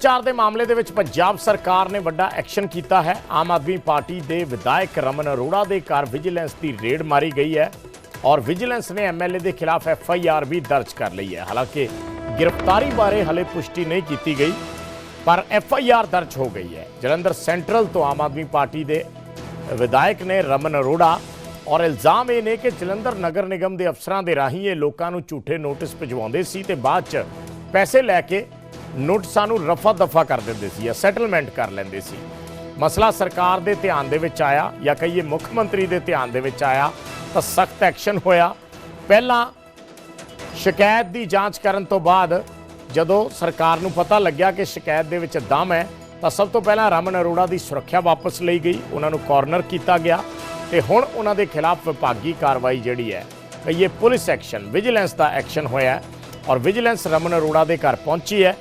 ਚਾਰ ਦੇ ਮਾਮਲੇ ਦੇ ਵਿੱਚ ਪੰਜਾਬ ਸਰਕਾਰ ਨੇ ਵੱਡਾ ਐਕਸ਼ਨ ਕੀਤਾ ਹੈ। ਆਮ ਆਦਮੀ ਪਾਰਟੀ ਦੇ ਵਿਧਾਇਕ ਰਮਨ ਅਰੋੜਾ ਦੇ ਘਰ ਵਿਜੀਲੈਂਸ ਦੀ ਰੇਡ ਮਾਰੀ ਗਈ ਹੈ ਔਰ ਵਿਜੀਲੈਂਸ ਨੇ ਐਮਐਲਏ ਦੇ ਖਿਲਾਫ ਐਫ ਆਈ ਆਰ ਵੀ ਦਰਜ ਕਰ ਲਈ ਹੈ। ਹਾਲਾਂਕਿ ਗ੍ਰਿਫਤਾਰੀ ਬਾਰੇ ਹਲੇ ਪੁਸ਼ਟੀ ਨਹੀਂ ਕੀਤੀ ਗਈ, ਪਰ ਐਫ ਆਈ ਆਰ ਦਰਜ ਹੋ ਗਈ ਹੈ। ਜਲੰਧਰ ਸੈਂਟਰਲ ਤੋਂ ਆਮ ਆਦਮੀ ਪਾਰਟੀ ਦੇ ਵਿਧਾਇਕ ਨੇ ਰਮਨ ਅਰੋੜਾ ਔਰ ਇਲਜ਼ਾਮ ਇਹ ਨੇ ਕਿ ਜਲੰਧਰ ਨਗਰ ਨਿਗਮ ਦੇ ਅਫਸਰਾਂ ਦੇ ਰਾਹੀਂ ਇਹ ਲੋਕਾਂ ਨੂੰ ਝੂਠੇ ਨੋਟਿਸ ਭਿਜਵਾਉਂਦੇ ਸੀ ਤੇ ਬਾਅਦ ਚ ਪੈਸੇ ਲੈ ਕੇ ਨੋਟਿਸਾਂ ਨੂੰ ਰਫਾ ਦਫਾ ਕਰ ਦਿੰਦੇ ਸੀ ਜਾਂ ਸੈਟਲਮੈਂਟ ਕਰ ਲੈਂਦੇ ਸੀ। ਮਸਲਾ ਸਰਕਾਰ ਦੇ ਧਿਆਨ ਦੇ ਵਿੱਚ ਆਇਆ ਜਾਂ ਕਹੀਏ ਮੁੱਖ ਮੰਤਰੀ ਦੇ ਧਿਆਨ ਦੇ ਵਿੱਚ ਆਇਆ, ਤਾਂ ਸਖਤ ਐਕਸ਼ਨ ਹੋਇਆ। ਪਹਿਲਾਂ ਸ਼ਿਕਾਇਤ ਦੀ ਜਾਂਚ ਕਰਨ ਤੋਂ ਬਾਅਦ ਜਦੋਂ ਸਰਕਾਰ ਨੂੰ ਪਤਾ ਲੱਗਿਆ ਕਿ ਸ਼ਿਕਾਇਤ ਦੇ ਵਿੱਚ ਦਮ ਹੈ, ਤਾਂ ਸਭ ਤੋਂ ਪਹਿਲਾਂ ਰਮਨ ਅਰੋੜਾ ਦੀ ਸੁਰੱਖਿਆ ਵਾਪਸ ਲਈ ਗਈ। ਉਹਨਾਂ ਨੂੰ ਕਾਰਨਰ ਕੀਤਾ ਗਿਆ ਤੇ ਹੁਣ ਉਹਨਾਂ ਦੇ ਖਿਲਾਫ ਵਿਭਾਗੀ ਕਾਰਵਾਈ ਜਿਹੜੀ ਹੈ, ਕਹੀਏ ਪੁਲਿਸ ਐਕਸ਼ਨ ਵਿਜੀਲੈਂਸ ਦਾ ਐਕਸ਼ਨ ਹੋਇਆ ਔਰ ਵਿਜੀਲੈਂਸ ਰਮਨ ਅਰੋੜਾ ਦੇ ਘਰ ਪਹੁੰਚੀ ਹੈ।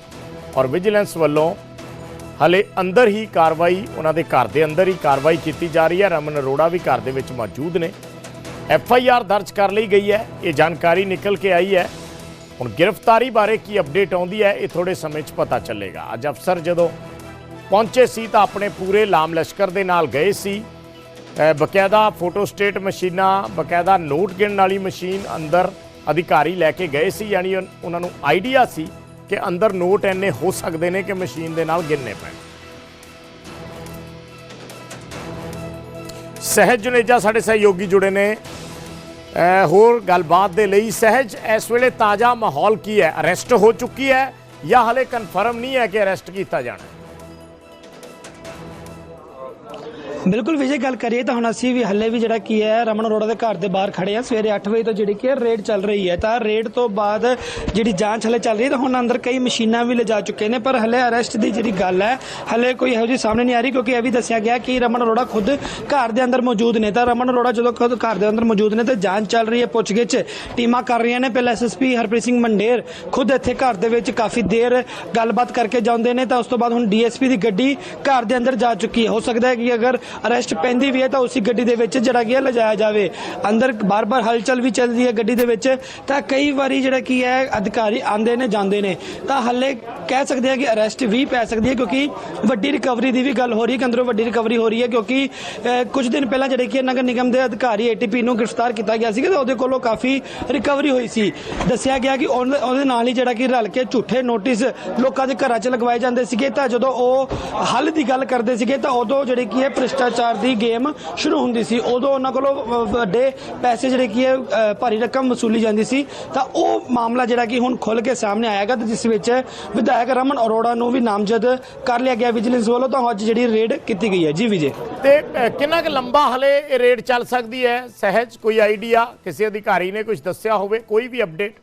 ਔਰ ਵਿਜੀਲੈਂਸ ਵੱਲੋਂ ਹਲੇ ਅੰਦਰ ਹੀ ਕਾਰਵਾਈ, ਉਹਨਾਂ ਦੇ ਘਰ ਦੇ ਅੰਦਰ ਹੀ ਕਾਰਵਾਈ ਕੀਤੀ ਜਾ ਰਹੀ ਹੈ। ਰਮਨ ਅਰੋੜਾ ਵੀ ਘਰ ਦੇ ਵਿੱਚ ਮੌਜੂਦ ਨੇ। ਐਫ ਆਈ ਆਰ ਦਰਜ ਕਰ ਲਈ ਗਈ ਹੈ। ਇਹ ਜਾਣਕਾਰੀ ਨਿਕਲ ਕੇ ਆਈ ਹੈ। ਹੁਣ ਗ੍ਰਿਫਤਾਰੀ ਬਾਰੇ ਕੀ ਅਪਡੇਟ ਆਉਂਦੀ ਹੈ, ਇਹ ਥੋੜੇ ਸਮੇਂ 'ਚ ਪਤਾ ਚੱਲੇਗਾ। ਅੱਜ ਅਫਸਰ ਜਦੋਂ ਪਹੁੰਚੇ ਸੀ ਤਾਂ ਆਪਣੇ ਪੂਰੇ ਲਾਮ ਲਸ਼ਕਰ ਦੇ ਨਾਲ ਗਏ ਸੀ। ਬਕਾਇਦਾ ਫੋਟੋ ਸਟੇਟ ਮਸ਼ੀਨਾਂ, ਬਕਾਇਦਾ ਨੋਟ ਗਿਣਨ ਵਾਲੀ ਮਸ਼ੀਨ ਅੰਦਰ ਅਧਿਕਾਰੀ ਲੈ ਕੇ ਗਏ ਸੀ, ਯਾਨੀ ਉਹਨਾਂ ਨੂੰ ਆਈਡੀਆ ਸੀ ਕਿ ਅੰਦਰ ਨੋਟ ਇੰਨੇ ਹੋ ਸਕਦੇ ਨੇ ਕਿ ਮਸ਼ੀਨ ਦੇ ਨਾਲ ਗਿਣਨੇ ਪੈਣ। ਸਹਿਜ ਜੁਨੇਜਾ ਸਾਡੇ ਸਹਿਯੋਗੀ ਜੁੜੇ ਨੇ। ਹੋਰ ਗੱਲਬਾਤ ਦੇ ਲਈ ਸਹਿਜ, ਇਸ ਵੇਲੇ ਤਾਜ਼ਾ ਮਾਹੌਲ ਕੀ ਹੈ? ਅਰੈਸਟ ਹੋ ਚੁੱਕੀ ਹੈ ਜਾਂ ਹਲੇ ਕਨਫਰਮ ਨਹੀਂ ਹੈ ਕਿ ਅਰੈਸਟ ਕੀਤਾ ਜਾਣਾ ਬਿਲਕੁਲ ਵਿਜੇ, ਗੱਲ ਕਰੀਏ ਤਾਂ ਹੁਣ ਅਸੀਂ ਵੀ ਹੱਲੇ ਵੀ ਜਿਹੜਾ ਕੀ ਹੈ, ਰਮਨ ਅਰੋੜਾ ਦੇ ਘਰ ਦੇ ਬਾਹਰ ਖੜੇ ਆ ਸਵੇਰੇ 8 ਵਜੇ ਤੋਂ ਜਿਹੜੀ ਕੀ ਹੈ ਰੇਡ ਚੱਲ ਰਹੀ ਹੈ। ਤਾਂ ਰੇਡ ਤੋਂ ਬਾਅਦ ਜਿਹੜੀ ਜਾਂਚ ਹਲੇ ਚੱਲ ਰਹੀ ਹੈ ਤਾਂ ਹੁਣ ਅੰਦਰ ਕਈ ਮਸ਼ੀਨਾਂ ਵੀ ਲਿਜਾ ਚੁੱਕੇ ਨੇ, ਪਰ ਹਲੇ ਅਰੈਸਟ ਦੀ ਜਿਹੜੀ ਗੱਲ ਹੈ, ਹਲੇ ਕੋਈ ਇਹੋ ਜਿਹੀ ਸਾਹਮਣੇ ਨਹੀਂ ਆ ਰਹੀ ਕਿਉਂਕਿ ਇਹ ਵੀ ਦੱਸਿਆ ਗਿਆ ਕਿ ਰਮਨ ਅਰੋੜਾ ਖੁਦ ਘਰ ਦੇ ਅੰਦਰ ਮੌਜੂਦ ਨੇ। ਤਾਂ ਰਮਨ ਅਰੋੜਾ ਜਦੋਂ ਖੁਦ ਘਰ ਦੇ ਅੰਦਰ ਮੌਜੂਦ ਨੇ ਤੇ ਜਾਂਚ ਚੱਲ ਰਹੀ ਹੈ, ਪੁੱਛਗਿੱਛ ਟੀਮਾਂ ਕਰ ਰਹੀਆਂ ਨੇ। ਪਹਿਲਾਂ ਐਸਐਸਪੀ ਹਰਪ੍ਰੀਤ ਸਿੰਘ ਮੰਡੇਰ ਖੁਦ ਇੱਥੇ ਘਰ ਦੇ ਵਿੱਚ ਕਾਫੀ ਦੇਰ ਗੱਲਬਾਤ ਕਰਕੇ ਜਾਂਦੇ ਨੇ। ਤਾਂ ਉਸ ਤੋਂ ਬਾਅਦ ਹੁਣ ਡੀਐਸਪੀ ਦੀ ਗੱਡੀ ਘਰ ਦੇ ਅੰਦਰ ਜਾ ਚੁੱਕੀ ਹੈ। ਹੋ ਸਕਦਾ ਹੈ ਕਿ ਅਗਰ ਅਰੈਸਟ ਪੈਂਦੀ ਵੀ ਹੈ ਤਾਂ ਉਸੇ ਗੱਡੀ ਦੇ ਵਿੱਚ ਜਿਹੜਾ ਕੀ ਹੈ ਲਿਜਾਇਆ ਜਾਵੇ। ਅੰਦਰ ਬਾਰ-ਬਾਰ ਹਲਚਲ ਵੀ ਚੱਲਦੀ ਹੈ ਗੱਡੀ ਦੇ ਵਿੱਚ। ਤਾਂ ਕਈ ਵਾਰੀ ਜਿਹੜਾ ਕੀ ਹੈ, ਅਧਿਕਾਰੀ ਆਂਦੇ ਨੇ, ਜਾਂਦੇ ਨੇ। ਤਾਂ ਹੱਲੇ ਕਹਿ ਸਕਦੇ ਹਾਂ ਕਿ ਅਰੈਸਟ ਵੀ ਪੈ ਸਕਦੀ ਹੈ ਕਿਉਂਕਿ ਵੱਡੀ ਰਿਕਵਰੀ ਦੀ ਵੀ ਗੱਲ ਹੋ ਰਹੀ ਹੈ ਕਿ ਅੰਦਰੋਂ ਵੱਡੀ ਰਿਕਵਰੀ ਹੋ ਰਹੀ ਹੈ ਕਿਉਂਕਿ ਕੁਝ ਦਿਨ ਪਹਿਲਾਂ ਜਿਹੜੇ ਕਿ ਨਗਰ ਨਿਗਮ ਦੇ ਅਧਿਕਾਰੀ ਏਟੀਪੀ ਨੂੰ ਗ੍ਰਿਫਤਾਰ ਕੀਤਾ ਗਿਆ ਸੀ ਤਾਂ ਉਹਦੇ ਕੋਲੋਂ ਕਾਫੀ ਰਿਕਵਰੀ ਹੋਈ ਸੀ। ਦੱਸਿਆ ਗਿਆ ਕਿ ਉਹਦੇ ਉਹਦੇ ਨਾਲ ਹੀ ਜਿਹੜਾ ਕਿ ਰਲ ਕੇ ਝੂਠੇ ਨੋਟਿਸ ਲੋਕਾਂ ਦੇ ਘਰਾਂ 'ਚ ਲਗਵਾਏ ਜਾਂਦੇ ਸੀਗੇ। ਤਾਂ ਜਦੋਂ ਉਹ ਹੱਲ ਦੀ ਗੱਲ ਕਰਦੇ ਸੀਗੇ ਤਾਂ ਉਦੋਂ ਜਿਹੜੇ ਕੀ ਹੈ ਭ੍ਰਿਸ਼ਟਾਚਾਰ ਦੀ ਗੇਮ ਸ਼ੁਰੂ ਹੁੰਦੀ ਸੀ। ਉਦੋਂ ਉਹਨਾਂ ਕੋਲੋਂ ਵੱਡੇ ਪੈਸੇ ਜਿਹੜੇ ਕੀ ਹੈ ਭਾਰੀ ਰਕਮ ਵਸੂਲੀ ਜਾਂਦੀ ਸੀ। ਤਾਂ ਉਹ ਮਾਮਲਾ ਜਿਹੜਾ ਕਿ ਹੁਣ ਖੁੱਲ ਕੇ ਸਾਹਮਣੇ ਆਏਗਾ ਤੇ ਜਿਸ ਵਿੱਚ ਵਿਧਾਇਕ ਰਮਨ ਅਰੋੜਾ ਨੂੰ ਵੀ ਨਾਮਜ਼ਦ ਕਰ ਲਿਆ ਗਿਆ ਵਿਜੀਲੈਂਸ ਵੱਲੋਂ। ਤਾਂ ਅੱਜ ਜਿਹੜੀ ਰੇਡ ਕੀਤੀ ਗਈ ਹੈ। ਜੀ ਵਿਜੇ। ਤੇ ਕਿੰਨਾ ਕੁ ਲੰਬਾ ਹਲੇ ਇਹ ਰੇਡ ਚੱਲ ਸਕਦੀ ਹੈ? ਸਹਿਜ ਕੋਈ ਆਈਡੀਆ? ਕਿਸੇ ਅਧਿਕਾਰੀ ਨੇ ਕੁਝ ਦੱਸਿਆ ਹੋਵੇ? ਕੋਈ ਵੀ ਅਪਡੇਟ?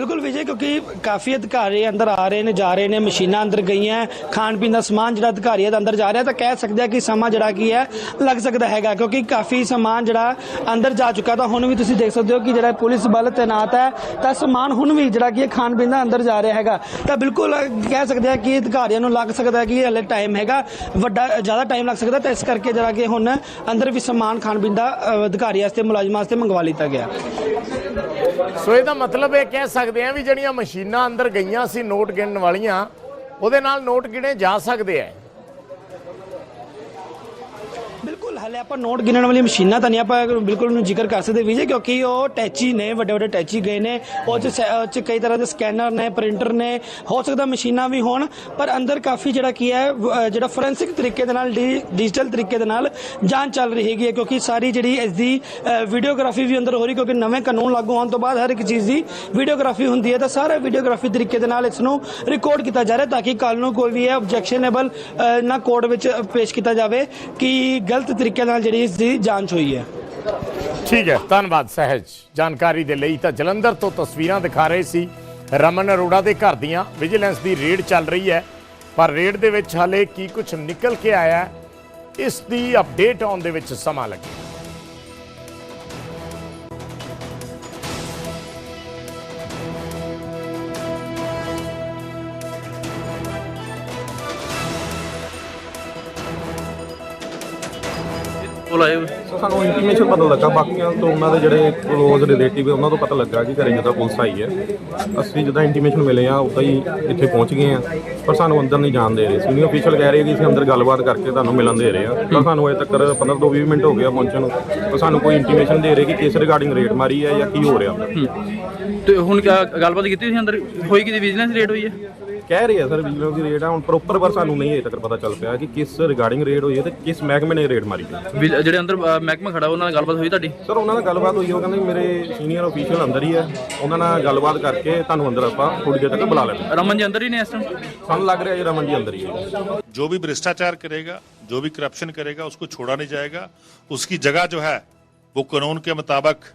ਬਿਲਕੁਲ ਵਿਜੇ ਕਿਉਂਕਿ ਕਾਫੀ ਅਧਿਕਾਰੀ ਅੰਦਰ ਆ ਰਹੇ ਨੇ ਜਾ ਰਹੇ ਨੇ ਮਸ਼ੀਨਾਂ ਅੰਦਰ ਗਈਆਂ ਖਾਣ ਪੀਣ ਦਾ ਸਮਾਨ ਜਿਹੜਾ ਅਧਿਕਾਰੀਆਂ ਦਾ ਅੰਦਰ ਜਾ ਰਿਹਾ ਤਾਂ ਕਹਿ ਸਕਦੇ ਆ ਕਿ ਸਮਾਂ ਜਿਹੜਾ ਕੀ ਹੈ ਲੱਗ ਸਕਦਾ ਹੈਗਾ ਕਿਉਂਕਿ ਕਾਫੀ ਸਮਾਨ ਜਿਹੜਾ ਅੰਦਰ ਜਾ ਚੁੱਕਾ ਤਾਂ ਹੁਣ ਵੀ ਤੁਸੀਂ ਦੇਖ ਸਕਦੇ ਹੋ ਕਿ ਜਿਹੜਾ ਪੁਲਿਸ ਬਲ ਤੈਨਾਤ ਹੈ ਤਾਂ ਸਮਾਨ ਹੁਣ ਵੀ ਜਿਹੜਾ ਕੀ ਖਾਣ ਪੀਣ ਦਾ ਅੰਦਰ ਜਾ ਰਿਹਾ ਹੈਗਾ। ਤਾਂ ਬਿਲਕੁਲ ਕਹਿ ਸਕਦੇ ਆ ਕਿ ਅਧਿਕਾਰੀਆਂ ਨੂੰ ਲੱਗ ਸਕਦਾ ਕਿ ਹਲੇ ਟਾਈਮ ਹੈਗਾ ਵੱਡਾ ਜ਼ਿਆਦਾ ਟਾਈਮ ਲੱਗ ਸਕਦਾ ਤਾਂ ਇਸ ਕਰਕੇ ਜਿਹੜਾ ਕਿ ਹੁਣ ਅੰਦਰ ਵੀ ਸਮਾਨ ਖਾਣ ਪੀਣ ਦਾ ਅ, ਅਧਿਕਾਰੀ ਵਾਸਤੇ ਮੁਲਾਜ਼ਮਾਂ ਵਾਸਤੇ ਮੰਗਵਾ ਲਿੱਤਾ ਗਿਆ। ਸੋ ਇਹਦਾ ਮਤਲਬ ਇਹ ਕਹਿ ਸਕਦੇ ਸਕਦੇ ਆ ਵੀ ਜਿਹੜੀਆਂ ਮਸ਼ੀਨਾਂ ਅੰਦਰ ਗਈਆਂ ਸੀ ਨੋਟ ਗਿਣਨ ਵਾਲੀਆਂ, ਉਹਦੇ ਨਾਲ ਨੋਟ ਗਿਣੇ ਜਾ ਸਕਦੇ ਆ ਬਿਲਕੁਲ ਹਲੇ ਆਪਾਂ ਨੋਟ ਗਿਣਨ ਵਾਲੀ ਮਸ਼ੀਨਾਂ ਤਾਂ ਨਹੀਂ ਆਪਾਂ ਬਿਲਕੁਲ ਉਹਨੂੰ ਜ਼ਿਕਰ ਕਰ ਸਕਦੇ ਵੀਜੇ ਕਿਉਂਕਿ ਉਹ ਟੈਚੀ ਨੇ ਵੱਡੇ ਵੱਡੇ ਟੈਚੀ ਗਏ ਨੇ। ਉਹ ਚ ਸੈ- ਉਹ ਚ ਕਈ ਤਰ੍ਹਾਂ ਦੇ ਸਕੈਨਰ ਨੇ ਪ੍ਰਿੰਟਰ ਨੇ ਹੋ ਸਕਦਾ ਮਸ਼ੀਨਾਂ ਵੀ ਹੋਣ ਪਰ ਅੰਦਰ ਕਾਫੀ ਜਿਹੜਾ ਕੀ ਹੈ ਵ- ਅਹ ਜਿਹੜਾ ਫੋਰੈਂਸਿਕ ਤਰੀਕੇ ਦੇ ਨਾਲ ਡੀ- ਡਿਜੀਟਲ ਤਰੀਕੇ ਦੇ ਨਾਲ ਜਾਂਚ ਚੱਲ ਰਹੀ ਹੈਗੀ ਹੈ ਕਿਉਂਕਿ ਸਾਰੀ ਜਿਹੜੀ ਇਸ ਦੀ ਅਹ, ਵੀਡੀਓਗ੍ਰਾਫੀ ਵੀ ਅੰਦਰ ਹੋ ਰਹੀ ਕਿਉਂਕਿ ਨਵੇਂ ਕਾਨੂੰਨ ਲਾਗੂ ਹੋਣ ਤੋਂ ਬਾਅਦ ਹਰ ਇੱਕ ਚੀਜ਼ ਦੀ ਵੀਡੀਓਗ੍ਰਾਫੀ ਹੁੰਦੀ ਹੈ ਤਾਂ ਸਾਰਾ ਵੀਡੀਓਗ੍ਰਾਫੀ ਤਰੀਕੇ ਦੇ ਨਾਲ ਇਸ ਨੂੰ ਰਿਕਾਰਡ ਕੀਤਾ ਜਾ ਰਿਹਾ ਤਾਂ ਕਿ ਕੱਲ ਨੂੰ ਕੋਈ ਵੀ ਹੈ ਆਬਜੈਕਸ਼ਨੇਬਲ ਨਾ ਕੋਰਟ ਵਿੱਚ ਪੇਸ਼ ਕੀਤਾ ਜਾਵੇ ਕਿ ਗਲਤ ਤਰੀਕੇ ਨਾਲ ਜਿਹੜੀ ਇਸ ਦੀ ਜਾਂਚ ਹੋਈ ਹੈ। ਠੀਕ ਹੈ, ਧੰਨਵਾਦ ਸਹਿਜ। ਜਾਣਕਾਰੀ ਦੇ ਲਈ ਤਾਂ ਜਲੰਧਰ ਤੋਂ ਤਸਵੀਰਾਂ ਦਿਖਾ ਰਹੇ ਸੀ। ਰਮਨ ਅਰੋੜਾ ਦੇ ਘਰ ਦੀਆਂ ਵਿਜੀਲੈਂਸ ਦੀ ਰੇਡ ਚੱਲ ਰਹੀ ਹੈ। ਪਰ ਰੇਡ ਦੇ ਵਿੱਚ ਹਾਲੇ ਕੀ ਕੁਝ ਨਿਕਲ ਕੇ ਆਇਆ ਇਸ ਦੀ ਅਪਡੇਟ ਆਉਣ ਦੇ ਵਿੱਚ ਸਮਾਂ ਲੱਗੇਗਾ। ਕੋਲ ਆਏ ਹੋ ਸੋ ਸਾਨੂੰ ਇੰਟੀਮੇਸ਼ਨ ਪਤਾ ਲੱਗਾ ਬਾਕੀਆਂ ਤੋਂ ਉਹਨਾਂ ਦੇ ਜਿਹੜੇ ਕਲੋਜ਼ ਰਿਲੇਟਿਵ ਉਹਨਾਂ ਤੋਂ ਪਤਾ ਲੱਗਾ ਕਿ ਘਰੇ ਜਦੋਂ ਪੁਲਿਸ ਆਈ ਹੈ ਅਸੀਂ ਜਦੋਂ ਇੰਟੀਮੇਸ਼ਨ ਮਿਲੇ ਆ ਉਦਾਂ ਹੀ ਇੱਥੇ ਪਹੁੰਚ ਗਏ ਆ ਪਰ ਸਾਨੂੰ ਅੰਦਰ ਨਹੀਂ ਜਾਣ ਦੇ ਰਹੇ ਸੀਨੀਅਰ ਅਫੀਸ਼ੀਅਲ ਕਹਿ ਰਹੇ ਕਿ ਅਸੀਂ ਅੰਦਰ ਗੱਲਬਾਤ ਕਰਕੇ ਤੁਹਾਨੂੰ ਮਿਲਣ ਦੇ ਰਹੇ ਆ ਪਰ ਸਾਨੂੰ ਅਜੇ ਤੱਕ 15 ਤੋਂ 20 ਮਿੰਟ ਹੋ ਗਏ ਆ ਪਹੁੰਚਣ ਨੂੰ ਪਰ ਸਾਨੂੰ ਕੋਈ ਇੰਟੀਮੇਸ਼ਨ ਦੇ ਰਹੇ ਕਿ ਕਿਸ ਰਿਗਾਰਡਿੰਗ ਰੇਟ ਮਾਰੀ ਹੈ ਜਾਂ ਕੀ ਹੋ ਰਿਹਾ। ਤੇ ਹੁਣ ਕਿਆ ਗੱਲਬਾਤ ਕੀਤੀ ਤੁਸੀਂ ਅੰਦਰ? ਹੋਈ ਕਿਤੇ ਵਿਜੀਲੈਂਸ ਰੇਟ ਹੋਈ ਹੈ? ਕਹਿ ਰਹੇ ਆ ਸਰ ਵਿਜੀਲੈਂਸ ਦੀ ਰੇਟ ਆ ਹੁਣ ਪ੍ਰੋਪਰ ਪਰ ਸਾਨੂੰ ਨਹੀਂ ਅਜੇ ਤੱਕ ਪਤਾ ਚੱਲ ਪਿਆ ਕਿ ਕਿਸ ਰਿਗਾਰਡਿੰਗ ਰੇਟ ਹੋਈ ਹੈ ਤੇ ਕਿਸ ਮਹਿਕਮੇ ਨੇ ਰੇਟ ਮਾਰੀ ਹੈ ਵੀ ਜਿਹੜੇ ਅੰਦਰ ਅ, ਮਹਿਕਮਾ ਖੜਾ ਉਹਨਾਂ ਨਾਲ ਗੱਲਬਾਤ ਹੋਈ ਤੁਹਾਡੀ ਸਰ ਉਹਨਾਂ ਨਾਲ ਗੱਲਬਾਤ ਹੋਈ ਉਹ ਕਹਿੰਦੇ ਵੀ ਮੇਰੇ ਸੀਨੀਅਰ ਅਫੀਸ਼ੀਅਲ ਅੰਦਰ ਹੀ ਹੈ ਉਹਨਾਂ ਨਾਲ ਗੱਲਬਾਤ ਕਰਕੇ ਤੁਹਾਨੂੰ ਅੰਦਰ ਆਪਾਂ ਥੋੜੀ ਦੇਰ ਤੱਕ ਬੁਲਾ ਲੈਂਦੇ ਰਮਨ ਜੀ ਅੰਦਰ ਹੀ ਨੇ ਇਸ ਟਾਈਮ ਸਾਨੂੰ ਲੱਗ ਰਿਹਾ ਜੀ ਰਮਨ ਜੀ ਅੰਦਰ ਹੀ ਹੈ जो भी भ्रष्टाचार करेगा जो भी करप्शन करेगा उसको छोड़ा नहीं जाएगा उसकी जगह जो है वो कानून के मुताबिक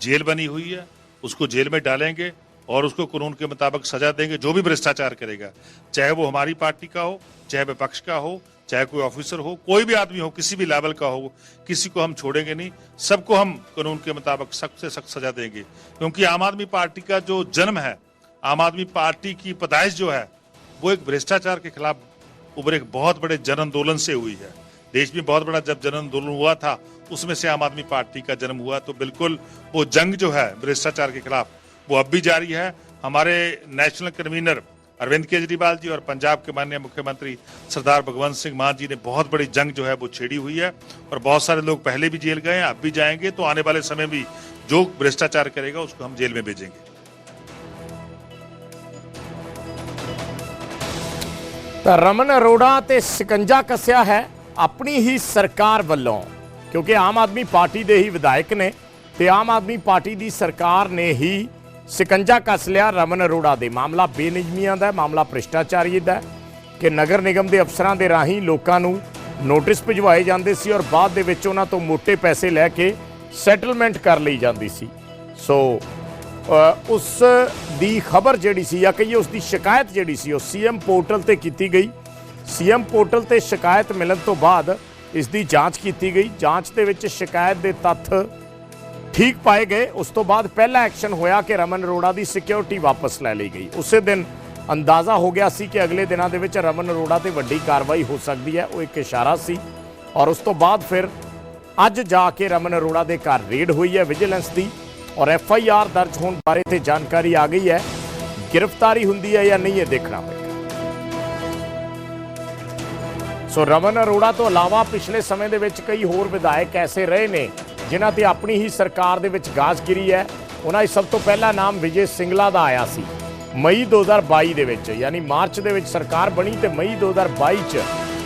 जेल बनी हुई है उसको जेल में डालेंगे और उसको कानून के मुताबिक सजा देंगे, जो भी भ्रष्टाचार करेगा। चाहे वो हमारी पार्टी का हो, चाहे विपक्ष का हो, चाहे कोई ऑफिसर हो, कोई भी आदमी हो, किसी भी लेवल का हो, किसी को हम छोड़ेंगे नहीं। सबको हम कानून के मुताबिक सख्त से सख्त सजा देंगे। क्योंकि आम आदमी पार्टी का जो जन्म है, आम आदमी पार्टी की पैदाइश जो है, वो एक भ्रष्टाचार के खिलाफ उभरे एक बहुत बड़े जन आंदोलन से हुई है। देश में बहुत बड़ा जब जन आंदोलन हुआ था, उसमें से आम आदमी पार्टी का जन्म हुआ तो बिल्कुल वो जंग जो है, भ्रष्टाचार के खिलाफ वो अब भी जारी है हमारे नेशनल कन्वीनर अरविंद केजरीवाल जी और पंजाब के माननीय मुख्यमंत्री सरदार भगवंत सिंह मान जी ने बहुत बड़ी जंग जो है वो छेड़ी हुई है और बहुत सारे लोग पहले भी जेल गए हैं अब भी जाएंगे तो आने वाले समय भी जो भ्रष्टाचार करेगा उसको हम जेल में भेजेंगे ਤਾਂ ਰਮਨ ਅਰੋੜਾ ਤੇ ਸਿਕੰਜਾ ਕੱਸਿਆ ਹੈ ਆਪਣੀ ਹੀ ਸਰਕਾਰ ਵੱਲੋਂ ਕਿਉਂਕਿ ਆਮ ਆਦਮੀ ਪਾਰਟੀ ਦੇ ਹੀ ਵਿਧਾਇਕ ਨੇ ਤੇ ਆਮ ਆਦਮੀ ਪਾਰਟੀ ਦੀ ਸਰਕਾਰ ਨੇ ਹੀ ਸਿਕੰਜਾ ਕੱਸ ਲਿਆ ਰਮਨ ਅਰੋੜਾ ਦੇ। ਮਾਮਲਾ ਬੇਨਿਯਮੀਆਂ ਦਾ ਮਾਮਲਾ ਭ੍ਰਿਸ਼ਟਾਚਾਰੀ ਦਾ ਕਿ ਨਗਰ ਨਿਗਮ ਦੇ ਅਫਸਰਾਂ ਦੇ ਰਾਹੀਂ ਲੋਕਾਂ ਨੂੰ ਨੋਟਿਸ ਭਿਜਵਾਏ ਜਾਂਦੇ ਸੀ ਔਰ ਬਾਅਦ ਦੇ ਵਿੱਚ ਉਹਨਾਂ ਤੋਂ ਮੋٹے ਪੈਸੇ ਲੈ ਕੇ ਸੈਟਲਮੈਂਟ ਕਰ ਲਈ ਜਾਂਦੀ ਸੀ। ਸੋ ਉਸ ਦੀ ਖਬਰ ਜਿਹੜੀ ਸੀ ਜਾਂ ਕਹੀਏ ਉਸ ਦੀ ਸ਼ਿਕਾਇਤ ਜਿਹੜੀ ਸੀ, ਉਹ ਸੀਐਮ ਪੋਰਟਲ ਤੇ ਕੀਤੀ ਗਈ। ਸੀਐਮ ਪੋਰਟਲ ਤੇ ਸ਼ਿਕਾਇਤ ਮਿਲਣ ਤੋਂ ਬਾਅਦ ਇਸ ਦੀ ਜਾਂਚ ਕੀਤੀ ਗਈ। ਜਾਂਚ ਦੇ ਵਿੱਚ ਸ਼ਿਕਾਇਤ ਦੇ ਤੱਥ ਠੀਕ ਪਾਏ ਗਏ। ਉਸ ਤੋਂ ਬਾਅਦ ਪਹਿਲਾ ਐਕਸ਼ਨ ਹੋਇਆ ਕਿ ਰਮਨ ਅਰੋੜਾ ਦੀ ਸਿਕਿਉਰਿਟੀ ਵਾਪਸ ਲੈ ਲਈ ਗਈ। ਉਸੇ ਦਿਨ ਅੰਦਾਜ਼ਾ ਹੋ ਗਿਆ ਸੀ ਕਿ ਅਗਲੇ ਦਿਨਾਂ ਦੇ ਵਿੱਚ ਰਮਨ ਅਰੋੜਾ ਤੇ ਵੱਡੀ ਕਾਰਵਾਈ ਹੋ ਸਕਦੀ ਹੈ। ਉਹ ਇੱਕ ਇਸ਼ਾਰਾ ਸੀ ਔਰ ਉਸ ਤੋਂ ਬਾਅਦ ਫਿਰ ਅੱਜ ਜਾ ਕੇ ਰਮਨ ਅਰੋੜਾ ਦੇ ਘਰ ਰੇਡ ਹੋਈ ਹੈ ਵਿਜੀਲੈਂਸ ਦੀ ਔਰ ਐਫ ਆਈ ਆਰ ਦਰਜ ਹੋਣ ਬਾਰੇ ਤੇ ਜਾਣਕਾਰੀ ਆ ਗਈ ਹੈ। ਗ੍ਰਿਫਤਾਰੀ ਹੁੰਦੀ ਹੈ ਜਾਂ ਨਹੀਂ ਇਹ ਦੇਖਣਾ ਪਏਗਾ। ਸੋ ਰਮਨ ਅਰੋੜਾ ਤੋਂ ਇਲਾਵਾ ਪਿਛਲੇ ਸਮੇਂ ਦੇ ਵਿੱਚ ਕਈ ਹੋਰ ਵਿਧਾਇਕ ਐਸੇ ਰਹੇ ਨੇ ਜਿਨ੍ਹਾਂ ਤੇ ਆਪਣੀ ਹੀ ਸਰਕਾਰ ਦੇ ਵਿੱਚ ਗਾਜਗਿਰੀ ਹੈ, ਉਹਨਾਂ 'ਚ ਸਭ ਤੋਂ ਪਹਿਲਾ ਨਾਮ ਵਿਜੇ ਸਿੰਗਲਾ ਦਾ ਆਇਆ ਸੀ। ਮਈ 2022 ਦੇ ਵਿੱਚ, ਯਾਨੀ ਮਾਰਚ ਦੇ ਵਿੱਚ ਸਰਕਾਰ ਬਣੀ ਤੇ ਮਈ 2022 ਚ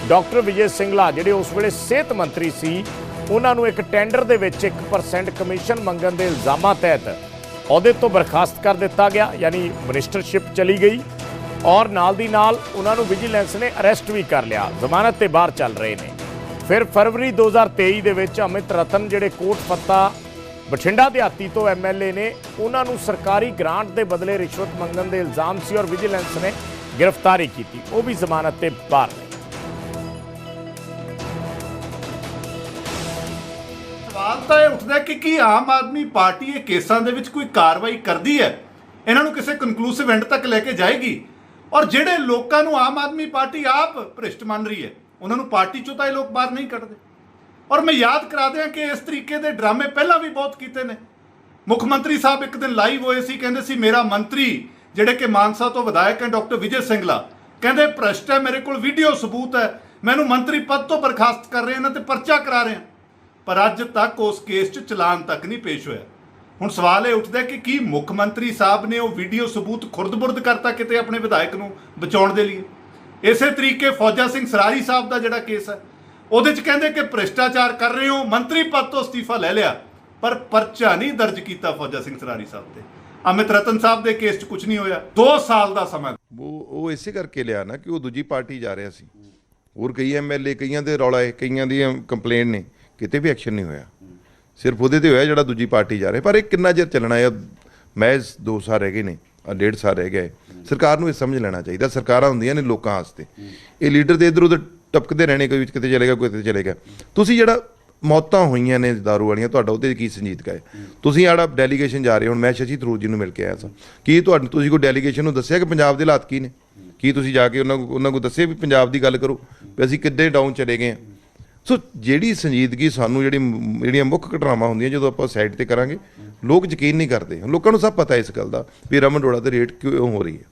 ਡਾਕਟਰ ਵਿਜੇ ਸਿੰਗਲਾ ਜਿਹੜੇ ਉਸ ਵੇਲੇ ਸਿਹਤ ਮੰਤਰੀ ਸੀ, ਉਹਨਾਂ ਨੂੰ ਇੱਕ ਟੈਂਡਰ ਦੇ ਵਿੱਚ 1% ਕਮਿਸ਼ਨ ਮੰਗਣ ਦੇ ਇਲਜ਼ਾਮਾਂ ਤਹਿਤ ਅਹੁਦੇ ਤੋਂ ਬਰਖਾਸਤ ਕਰ ਦਿੱਤਾ ਗਿਆ, ਯਾਨੀ ਮਿਨਿਸਟਰਸ਼ਿਪ ਚਲੀ ਗਈ ਔਰ ਨਾਲ ਦੀ ਨਾਲ ਉਹਨਾਂ ਨੂੰ ਵਿਜੀਲੈਂਸ ਨੇ ਅਰੈਸਟ ਵੀ ਕਰ ਲਿਆ। ਜ਼ਮਾਨਤ ਤੇ ਬਾਹਰ ਚੱਲ ਰਹੇ ਨੇ। ਫਿਰ ਫਰਵਰੀ 2023 ਦੇ ਵਿੱਚ ਅਮਿਤ ਰਤਨ ਜਿਹੜੇ ਕੋਟ ਫੱਤਾ ਬਠਿੰਡਾ ਦਿਹਾਤੀ ਤੋਂ ਐਮਐਲਏ ਨੇ, ਉਹਨਾਂ ਨੂੰ ਸਰਕਾਰੀ ਗ੍ਰਾਂਟ ਦੇ ਬਦਲੇ ਰਿਸ਼ਵਤ ਮੰਗਣ ਦੇ ਇਲਜ਼ਾਮ ਸੀ ਔਰ ਵਿਜੀਲੈਂਸ ਨੇ ਗ੍ਰਿਫਤਾਰੀ ਕੀਤੀ। ਉਹ ਵੀ ਜ਼ਮਾਨਤ ਤੇ ਬਾਹਰ ਨੇ। ਸਵਾਲ ਤਾਂ ਇਹ ਉੱਠਦਾ ਕਿ ਕੀ ਆਮ ਆਦਮੀ ਪਾਰਟੀ ਇਹ ਕੇਸਾਂ ਦੇ ਵਿੱਚ ਕੋਈ ਕਾਰਵਾਈ ਕਰਦੀ ਹੈ? ਇਹਨਾਂ ਨੂੰ ਕਿਸੇ ਕਨਕਲੂਸਿਵ ਐਂਡ ਤੱਕ ਲੈ ਕੇ ਜਾਏਗੀ? ਔਰ ਜਿਹੜੇ ਲੋਕਾਂ ਨੂੰ ਆਮ ਆਦਮੀ ਪਾਰਟੀ ਆਪ ਭ੍ਰਿਸ਼ਟ ਮੰਨ ਰਹੀ ਹੈ ਉਹਨਾਂ ਨੂੰ ਪਾਰਟੀ ਚੋਂ ਤਾਂ ਇਹ ਲੋਕ ਬਾਹਰ ਨਹੀਂ ਕੱਢਦੇ। ਔਰ ਮੈਂ ਯਾਦ ਕਰਾ ਦਿਆਂ ਕਿ ਇਸ ਤਰੀਕੇ ਦੇ ਡਰਾਮੇ ਪਹਿਲਾਂ ਵੀ ਬਹੁਤ ਕੀਤੇ ਨੇ। ਮੁੱਖ ਮੰਤਰੀ ਸਾਹਿਬ ਇੱਕ ਦਿਨ ਲਾਈਵ ਹੋਏ ਸੀ, ਕਹਿੰਦੇ ਸੀ, ਮੇਰਾ ਮੰਤਰੀ, ਜਿਹੜੇ ਕਿ ਮਾਨਸਾ ਤੋਂ ਵਿਧਾਇਕ ਹੈ, ਡਾਕਟਰ ਵਿਜੇ ਸਿੰਗਲਾ, ਕਹਿੰਦੇ ਭ੍ਰਸ਼ਟ ਹੈ, ਮੇਰੇ ਕੋਲ ਵੀਡੀਓ ਸਬੂਤ ਹੈ, ਮੈਨੂੰ ਮੰਤਰੀ ਪਦ ਤੋਂ ਬਰਖਾਸਤ ਕਰ ਰਹੇ ਇਹਨਾਂ ਤੇ ਪਰਚਾ ਕਰਾ ਰਹੇ ਪਰ ਅੱਜ ਤੱਕ ਉਸ ਕੇਸ 'ਚ ਚਲਾਨ ਤੱਕ ਨਹੀਂ ਪੇਸ਼ ਹੋਇਆ। ਹੁਣ ਸਵਾਲ ਇਹ ਉੱਠਦਾ ਕਿ ਕੀ ਮੁੱਖ ਮੰਤਰੀ ਸਾਹਿਬ ਨੇ ਉਹ ਵੀਡੀਓ ਸਬੂਤ ਖੁਰਦ-ਬੁਰਦ ਕਰਤਾ ਕਿਤੇ ਆਪਣੇ ਵਿਧਾਇਕ ਨੂੰ ਬਚਾਉਣ ਦੇ ਲਈ? ਇਸੇ ਤਰੀਕੇ ਫੌਜਾ ਸਿੰਘ ਸਰਾਰੀ ਸਾਹਿਬ ਦਾ ਜਿਹੜਾ ਕੇਸ ਹੈ, ਉਹਦੇ 'ਚ ਕਹਿੰਦੇ ਕਿ ਭ੍ਰਿਸ਼ਟਾਚਾਰ ਕਰ ਰਹੇ ਹੋ, ਮੰਤਰੀ ਪਦ ਤੋਂ ਅਸਤੀਫਾ ਲੈ ਲਿਆ, ਪਰ ਪਰਚਾ ਨਹੀਂ ਦਰਜ ਕੀਤਾ ਫੌਜਾ ਸਿੰਘ ਸਰਾਰੀ ਸਾਹਿਬ ਤੇ। ਅਮਿਤ ਰਤਨ ਸਾਹਿਬ ਦੇ ਕੇਸ 'ਚ ਕੁਝ ਨਹੀਂ ਹੋਇਆ 2 ਸਾਲ ਦਾ ਸਮਾਂ ਉਹ ਉਹ ਇਸੇ ਕਰਕੇ ਲਿਆ ਨਾ ਕਿ ਉਹ ਦੂਜੀ ਪਾਰਟੀ ਜਾ ਰਿਹਾ ਸੀ। ਹੋਰ ਕਈ ਐਮਐਲਏ ਕਈਆਂ ਦੇ ਰੌਲਾ ਹੈ, ਕਈਆਂ ਦੀਆਂ ਕੰਪਲੇਨ ਨੇ, ਕਿਤੇ ਵੀ ਐਕਸ਼ਨ ਨਹੀਂ ਹੋਇਆ। ਸਿਰਫ ਉਹਦੇ ਤੇ ਹੋਇਆ ਜਿਹੜਾ ਦੂਜੀ ਪਾਰਟੀ ਜਾ ਰਿਹਾ, ਪਰ ਇਹ ਕਿੰਨਾ ਚਿਰ ਚੱਲਣਾ ਹੈ? ਮੈਜ਼ 2 ਸਾਲ ਰਹਿ ਗਏ ਨੇ। ਡੇਢ ਸਾਲ ਰਹਿ ਗਏ ਸਰਕਾਰ ਨੂੰ ਇਹ ਸਮਝ ਲੈਣਾ ਚਾਹੀਦਾ। ਸਰਕਾਰਾਂ ਹੁੰਦੀਆਂ ਨੇ ਲੋਕਾਂ ਵਾਸਤੇ। ਇਹ ਲੀਡਰ ਦੇ ਇਧਰ ਉਧਰ ਟਪਕਦੇ ਰਹਿਣੇ, ਕੋਈ ਕਿਤੇ ਚਲੇਗਾ ਕੋਈ ਕਿਤੇ ਚਲੇਗਾ ਤੁਸੀਂ ਜਿਹੜਾ ਮੌਤਾਂ ਹੋਈਆਂ ਨੇ ਦਾਰੂ ਵਾਲੀਆਂ, ਤੁਹਾਡਾ ਉਹਦੇ 'ਚ ਕੀ ਸੰਜੀਦਗਾ ਹੈ ਤੁਸੀਂ ਆੜਾ ਡੈਲੀਗੇਸ਼ਨ ਜਾ ਰਹੇ ਹੋ, ਹੁਣ ਮੈਂ ਸ਼ਸ਼ੀ ਥਰੂਰ ਜੀ ਨੂੰ ਮਿਲ ਕੇ ਆਇਆ ਸਾਂ। ਕੀ ਤੁਹਾਨੂੰ ਤੁਸੀਂ ਕੋਈ ਡੈਲੀਗੇਸ਼ਨ ਨੂੰ ਦੱਸਿਆ ਕਿ ਪੰਜਾਬ ਦੇ ਹਾਲਾਤ ਕੀ ਨੇ? ਕੀ ਤੁਸੀਂ ਜਾ ਕੇ ਉਹਨਾਂ ਨੂੰ ਉਹਨਾਂ ਨੂੰ ਦੱਸਿਆ ਵੀ ਪੰਜਾਬ ਦੀ ਗੱਲ ਕਰੋ? ਵੀ ਅਸੀਂ ਕਿੱਦਾਂ ਡਾਊਨ ਚਲੇ ਗਏ ਹਾਂ? ਸੋ ਜਿਹੜੀ ਸੰਜੀਦਗੀ ਸਾਨੂੰ ਜਿਹੜੀ ਜਿਹੜੀਆਂ ਮੁੱਖ ਘਟਨਾਵਾਂ ਹੁੰਦੀਆਂ ਜਦੋਂ ਆਪਾਂ ਸਾਈਡ ਤੇ ਕਰਾਂਗੇ, ਲੋਕ ਯਕੀਨ ਨਹੀਂ ਕਰਦੇ। ਲੋਕਾਂ ਨੂੰ ਸਭ ਪਤਾ ਇਸ ਗੱਲ ਦਾ ਵੀ ਰਮਨ ਅਰੋੜਾ ਦੇ ਰੇਟ ਕਿਉਂ ਹੋ ਰਹੀ ਹੈ।